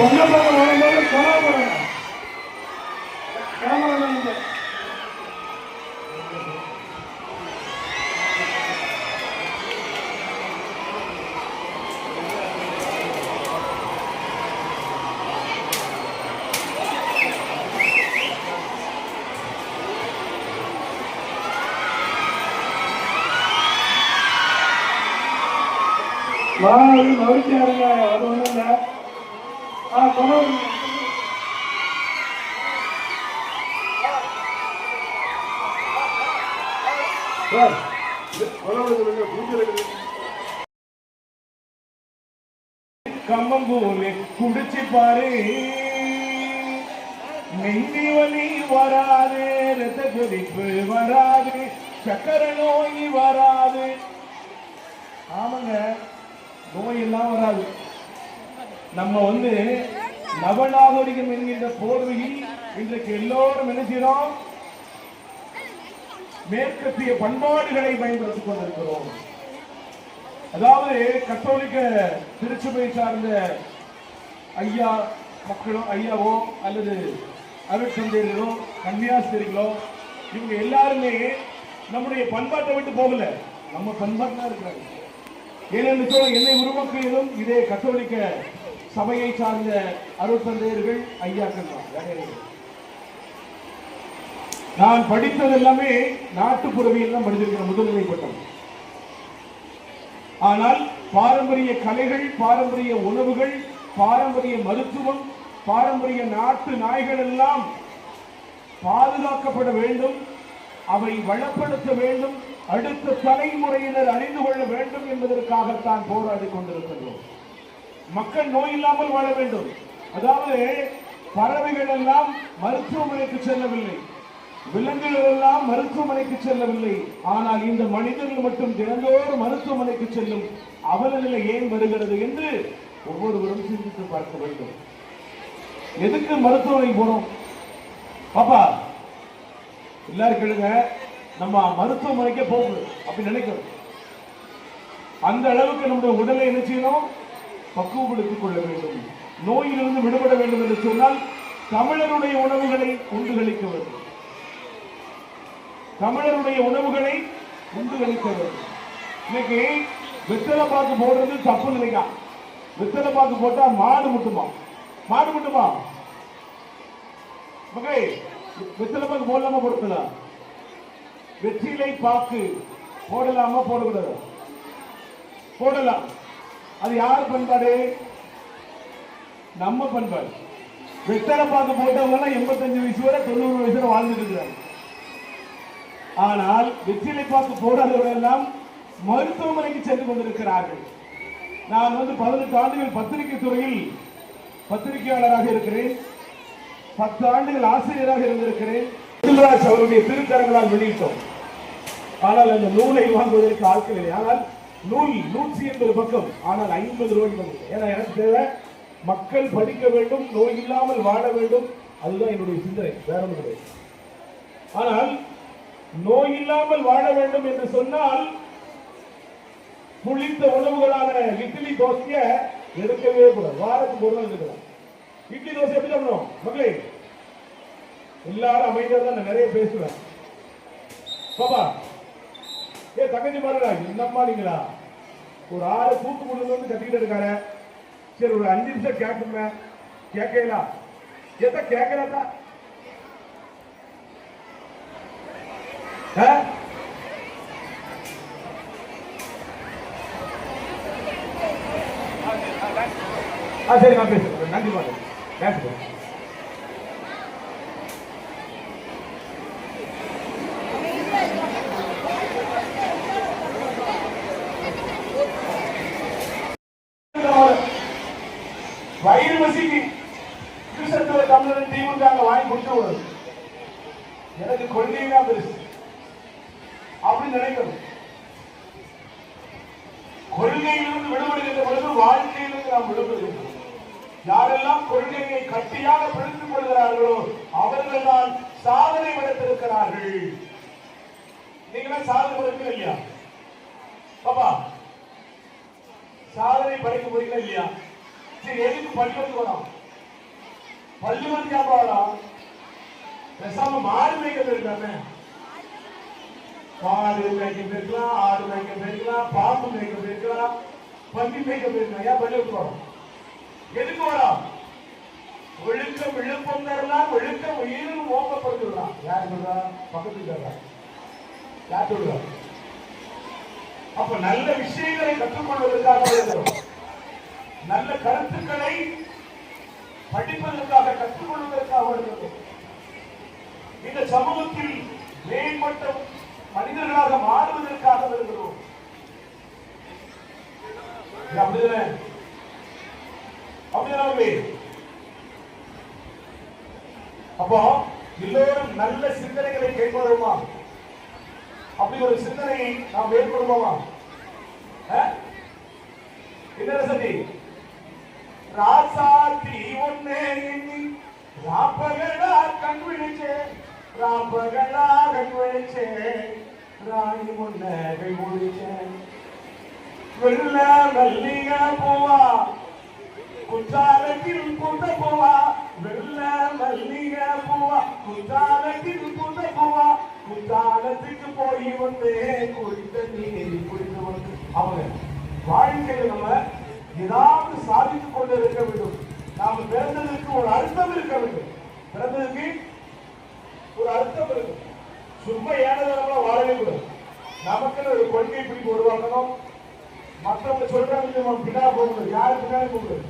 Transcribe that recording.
பொண்ணு பக்கம் வரும்போது கொலை அது ஒன்றும் இல்லை. ஆ கொலை பண்ணுங்க. கம்மம் போல குடிச்சு பாரு நெஞ்சி வலி வராது ரத்த கொதிப்பு வராது சக்கரை நோய் வராது ஆமாங்க நோய் எல்லாம் வராது நம்ம வந்து நவநாகரிகம் என்கின்ற போர்வையில் இன்றைக்கு எல்லோரும் என்ன மேற்கத்திய பண்பாடுகளை பயன்படுத்திக் கொண்டிருக்கிறோம். அதாவது கத்தோலிக்க திருச்சபை சார்ந்த ஐயா மக்களோ ஐயாவோ அல்லது அருட்சந்தையர்களோ கன்னியாஸ்திரிகளோ இவங்க எல்லாருமே நம்முடைய பண்பாட்டை விட்டு போகல. நம்ம பண்பாட்டில் இருக்கிறாங்க. ஏனென்று சொல்ல என்னை உருவாக்கியதும் இதே கத்தோலிக்க சபையை சார்ந்த அருட்தந்தையர்கள் ஐயாக்கள் நான் படித்தது எல்லாமே நாட்டுப்புறவியல் தான் படிச்சிருக்கிறேன் முதல்நிலை பட்டம் ஆனால் பாரம்பரிய கலைகள் பாரம்பரிய உணவுகள் பாரம்பரிய மருத்துவம் பாரம்பரிய நாட்டு நாய்கள் எல்லாம் பாதுகாக்கப்பட வேண்டும் அவை வளப்படுத்த வேண்டும் அடுத்த தலைமுறையினர் அறிந்து கொள்ள வேண்டும் என்பதற்காகத்தான் போராடி கொண்டிருக்கின்றோம். மக்கள் நோய் இல்லாமல் வாழ வேண்டும். அதாவது பறவைகள் எல்லாம் மருத்துவமனைக்கு செல்லவில்லை. விலங்குகள் எல்லாம் மருத்துவமனைக்கு செல்லவில்லை. ஆனால் இந்த மனிதர்கள் மட்டும் தினந்தோறும் மருத்துவமனைக்கு செல்லும் அவல நிலை ஏன் வருகிறது என்று ஒவ்வொருவரும் சிந்தித்து பார்க்க வேண்டும். எதுக்கு மருத்துவமனை போறோம் பாப்பா எல்லாரும் கேளுங்க. நம்ம மருத்துவமனைக்கே போகணும் அப்படின்னு நினைக்கிறோம் அந்த அளவுக்கு நம்முடைய உடலை என்ன செய்யணும்? பக்குவப்படுத்திக் கொள்ள வேண்டும். நோயிலிருந்து விடுபட வேண்டும் என்று சொன்னால் தமிழருடைய உணவுகளை உண்டு களிக்க வேண்டும். தமிழருடைய உணவுகளை உண்டு களிக்க வேண்டும். இன்னைக்கு வெத்தலை பாக்கு போடுறது தப்பு நினைக்கா வெத்தலை பாக்கு போட்டா மாடு முட்டுமா? மாடு முட்டுமா? மகை வெத்தலை பாக்கு போடலாமா போடக்கூடாதா? வெற்றிலை பாக்கு போடலாமா போடக்கூடாது? போடலாம். அது யார் பண்பாடு? நம்ம பண்பாடு. வெத்தலை பார்க்க போட்டவங்க எல்லாம் எண்பத்தஞ்சு வயசு வரை தொண்ணூறு வயசு வரை வாழ்ந்துட்டு இருக்கிறாங்க. ஆனால் வெற்றிலை பார்க்க போடாதவர்கள் எல்லாம் மருத்துவமனைக்கு சென்று கொண்டிருக்கிறார்கள். நான் வந்து பதினெட்டு ஆண்டுகள் பத்திரிகை துறையில் பத்திரிகையாளராக இருக்கிறேன். பத்து ஆண்டுகள் ஆசிரியராக இருந்திருக்கிறேன். செந்தில்ராஜ் அவருடைய திருத்தரங்களால் வெளியிட்டோம். ஆனால் அந்த நூலை வாங்குவதற்கு ஆட்கள் இல்லை. ஆனால் நூல் நூற்றி எண்பது பக்கம். ஆனால் ஐம்பது ரூபாய் பக்கம் ஏன்னா எனக்கு தேவை மக்கள் படிக்க வேண்டும் நோய் இல்லாமல் வாழ வேண்டும். அதுதான் என்னுடைய சிந்தனை. வேற ஒன்றும் கிடையாது. ஆனால் நோய் இல்லாமல் வாழ வேண்டும் என்று சொன்னால் புளித்த உணவுகளான இட்லி தோசைய எடுக்கவே கூடாது. வாரத்துக்கு ஒரு நாள் எடுக்கலாம். இட்லி தோசை எப்படி சாப்பிடணும் மக்களே எல்லாரும் அமைதியா தான் நான் நிறைய பேசுவேன். பாபா ஏ தங்கச்சி பாருடா என்னம்மா நீங்களா? ஒரு ஆறு தூத்துக்குடியில வந்து கத்திக்கிட்டு இருக்காரு. சரி ஒரு அஞ்சு நிமிஷம் கேட்குங்க கேட்கலாம் எத கேட்கலாதா ஆ? சரி நான் பேசுகிறேன் நன்றி பாருங்க பேசுகிறேன் வயிறு மசிக்கு கிருஷ்ணத்துல தமிழர் திமுக அங்க வாங்கி கொடுத்து விடுறது எனக்கு கொள்கை தான் பெருசு. அப்படி நினைக்கணும். கொள்கையிலிருந்து விடுபடுகின்ற பொழுது வாழ்க்கையிலிருந்து நாம் விடுபடுகின்றோம். யாரெல்லாம் கொள்கையை கட்டியாக பிடித்துக் கொள்கிறார்களோ அவர்கள் தான் சாதனை படைத்திருக்கிறார்கள். நீங்களாம் சாதனை படைப்பீங்க இல்லையா? பாப்பா சாதனை படைக்க போறீங்களா இல்லையா? எதுக்கு பள்ளிக்கூடத்துக்கு வரோம் பள்ளி வந்து மாடு மேய்க்க போயிருக்காமே. மாடு மேய்க்க போயிருக்கலாம் ஆடு மேய்க்க போயிருக்கலாம் பாம்பு மேய்க்க போயிருக்கலாம். பன்றி மேய்க்க போயிருக்கலாம். ஏன் பள்ளி விட்டுறோம் எதுக்கு வரோம் ஒழுக்கம் விழுப்பம் தரலாம். ஒழுக்கம் உயிரும் ஓக்கப்படுத்தலாம் யார் சொல்றா? பக்கத்து சொல்றா யார் சொல்றா? அப்ப நல்ல விஷயங்களை கற்றுக்கொள்வதற்காக வருகிறோம் நல்ல கருத்துக்களை படிப்பதற்காக கற்றுக்கொள்வதற்காக வருகிறது. இந்த சமூகத்தில் மேம்பட்ட மனிதர்களாக மாறுவதற்காக வருகிறோம். அப்படிதானே? அப்படிதானே அப்போ எல்லோரும் நல்ல சிந்தனைகளை கேட்பதுமா அப்படி ஒரு சிந்தனையை நாம் ஏற்படுவோமா அஹ்? என்ன சதி? ராசாத்தி ஒன்னே எண்ணி ராப்பகலா கண் விழிச்சே ராப்பகலா கண் விழிச்சே ராணி முன்ன கை முடிச்சே. வெள்ள மல்லிக பூவா குற்றாலத்தில் பூத்த பூவா வெள்ள மல்லிக பூவா குற்றாலத்தில் பூத்த பூவா குற்றாலத்துக்கு போய் வந்து குறித்த நீர் குறித்து வந்து அவங்க வாழ்க்கையில நம்ம ஏதாவது சாதி கொண்டு இருக்க வேண்டும். நாம் பிறந்ததற்கு ஒரு அர்த்தம் இருக்க வேண்டும். பிறந்ததுக்கு ஒரு அர்த்தம் இருக்கு சும்மா ஏனதெல்லாம் வாழவே கூடாது. நமக்குன்னு ஒரு கொள்கை பிடிப்பு உருவாக்கணும். மற்றவங்க சொல்றாங்க நம்ம பின்னா போகணும் யாரு பின்னாலும் போகக்கூடாது.